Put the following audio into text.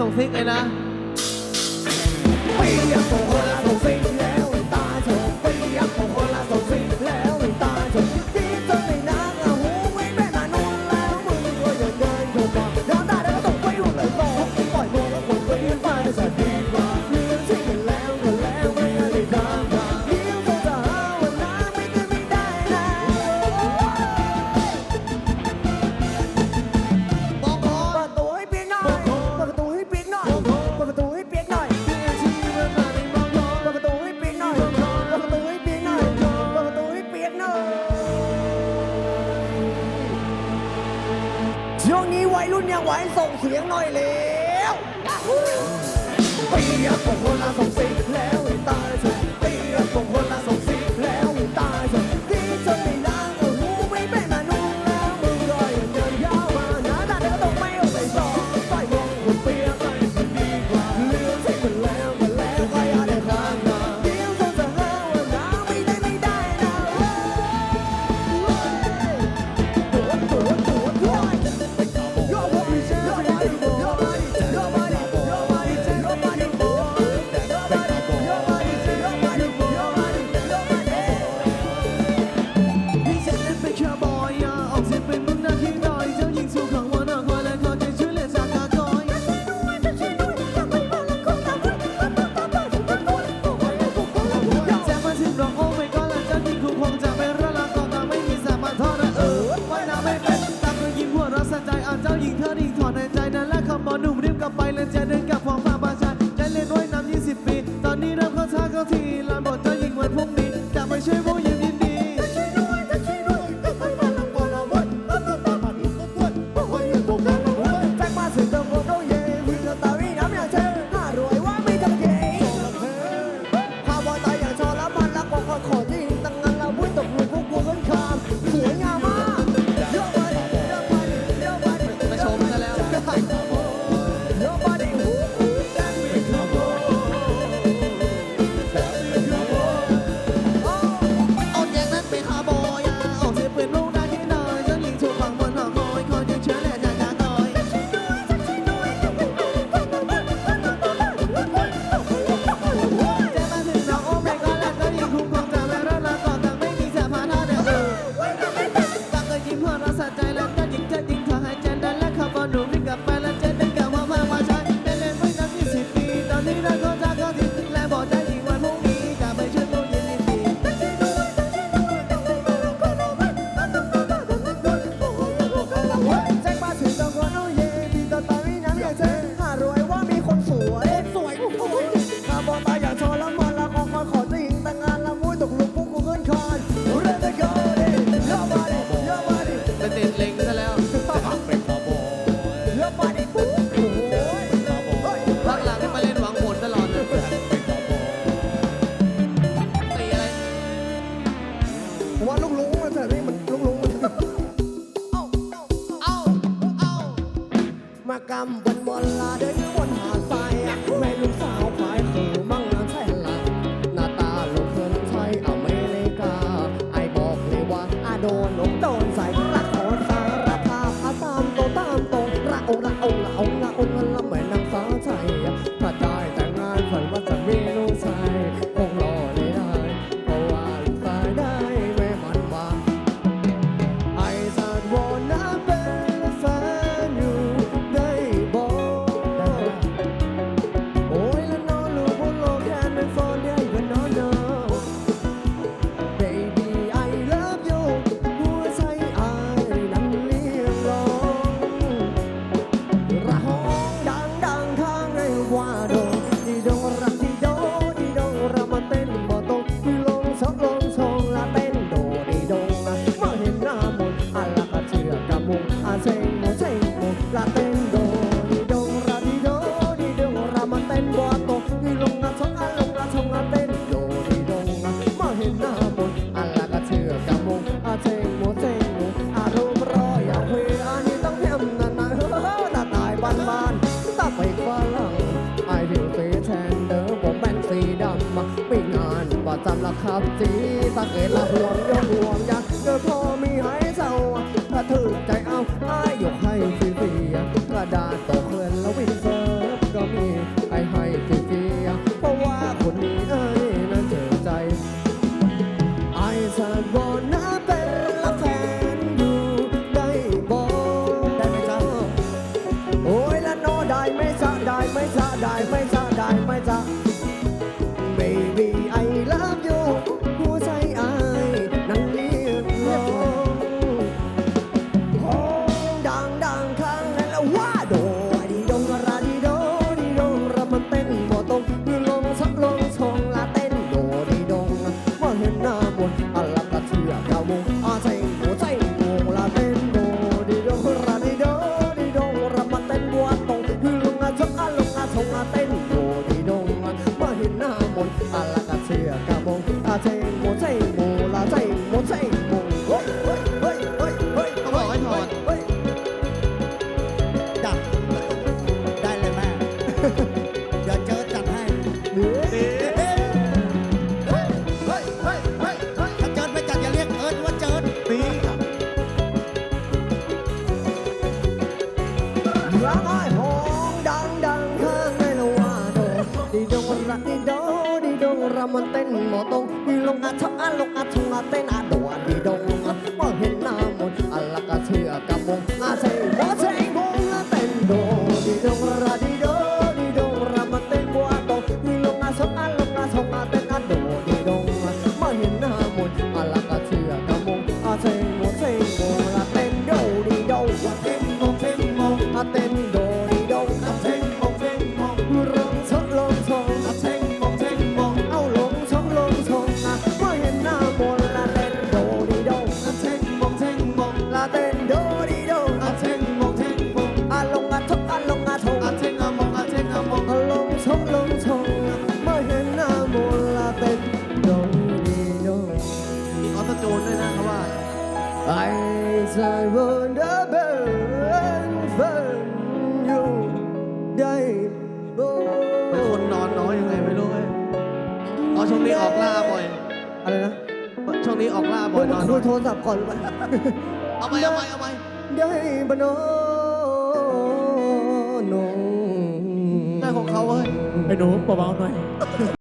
ส่งซิกเลยนะ ไว้ส่งเสียงหน่อยเลย Me para กรรมบนมลลาเดิน ศับท์สีตะเกตละหลวงยงห่วง 自然高温 ชะอาลงอาชงอาเต้นอาโดอาดีโด Eins ein wunderbaren Fan you ได้บ่นคนนอนน้อยยังไงไม่รู้เว้ยอ๋อช่วงนี้ออกล่าบ่อย อะไรนะช่วงนี้ออกล่าบ่อยนอนคุยโทรศัพท์ก่อนหรืเปเอาไปเอาไปเอาไปได้บ่นอนน ได้ของเขาเว้ย ไอ้หนูเบาๆหน่อย